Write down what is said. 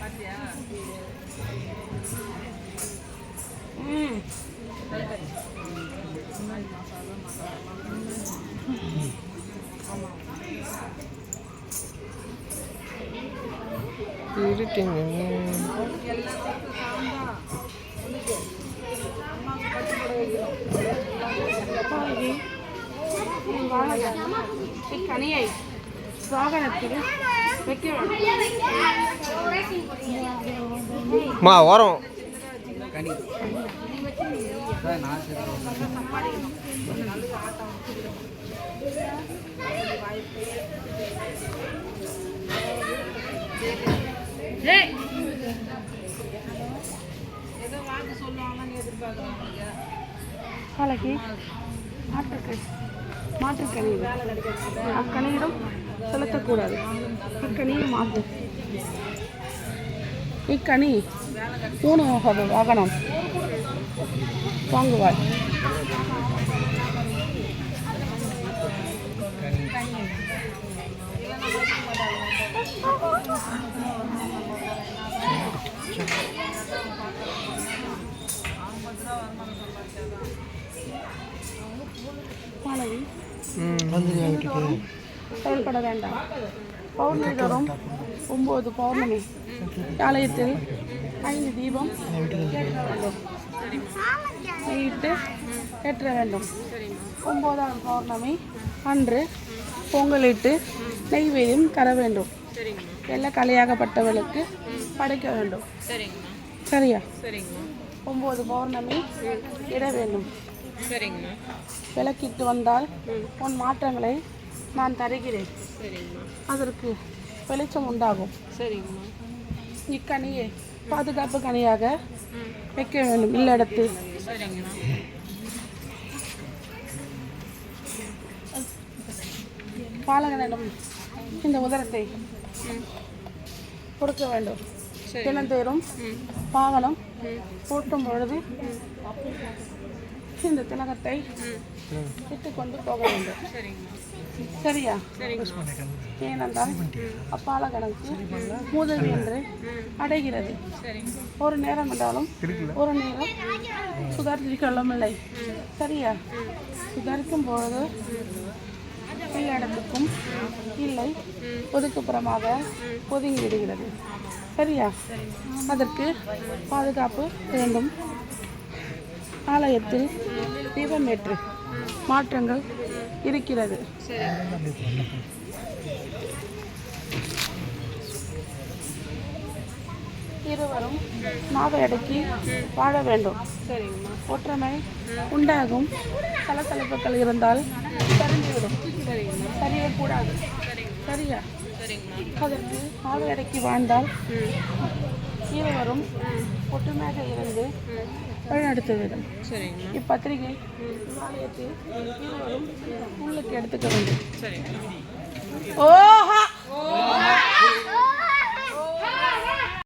பாத்தியா ம். இருட்டுங்க கனியை வாகனத்தில் வைக்க வேண்டும் மா வரோம். ஏதோ சொல்லுவாங்கன்னு எதிர்பார்க்குறாங்க நாளைக்கு மாட்டுக்கு அக்கணியிடம் செலுத்தக்கூடாது. இக்கணியை மாற்று. இக்கணி மூணு வகை வாங்குவாய். Thank you. செயல்பட வேண்டாம் பௌர்ணமி தோறும் ஒம்பது பௌர்ணமி. ஆலயத்தில் ஐந்து தீபம் ஏற்ற வேண்டும் ஏற்ற வேண்டும். ஒன்பதாம் பௌர்ணமி அன்று பொங்கலிட்டு நெய்வேலியும் தர வேண்டும். எல்லாம் கலையாகப்பட்டவளுக்கு படைக்க வேண்டும். சரியா? சரிங்கம்மா ஒம்பது பௌர்ணமி இட வேண்டும். சரிங்கம்மா. விளக்கிட்டு வந்தால் உன் மாற்றங்களை நான் தருகிறேன். சரிங்கம்மா. அதற்கு வெளிச்சம் உண்டாகும். சரிங்கம்மா. இக்கனியை பாதுகாப்பு கனியாக வைக்க வேண்டும். இல்லடத்து. சரிங்கம்மா. பாலகனிடம் இந்த உதரத்தை கொடுக்க வேண்டும். தினந்தோறும் வாகனம் பூட்டும் பொழுது இந்த திலகத்தை விட்டு கொண்டு போக வேண்டும். சரியா? ஏனென்றால் ஏனென்றால் அப்பாலகனுக்கு மூதவி என்று அடைகிறது. ஒரு நேரம் என்றாலும் ஒரு நேரம் சுதாரித்து சரியா? சுதாரிக்கும் பொழுது இடத்துக்கும் இல்லை ஒதுக்குப்புறமாக ஒதுங்கி விடுகிறது சரியா? அதற்கு பாதுகாப்பு வேண்டும். ஆலயத்தில் தீபமேற்று மாற்றங்கள் இருக்கிறது. இருவரும் மாவை அடக்கி வாழ வேண்டும். ஒற்றுமை உண்டாகும். சலசலப்புகள் இருந்தால் தெரிந்துவிடும் சரியக்கூடாது. சரியா? அதற்கு நாவை அடக்கி வாழ்ந்தால் இருவரும் ஒற்றுமையாக இருந்து சரிங்கம்மா. இப்பத்திரிகை ஆலயத்தில் உள்ளுக்கு எடுத்துக்க வேண்டும் ஓஹா!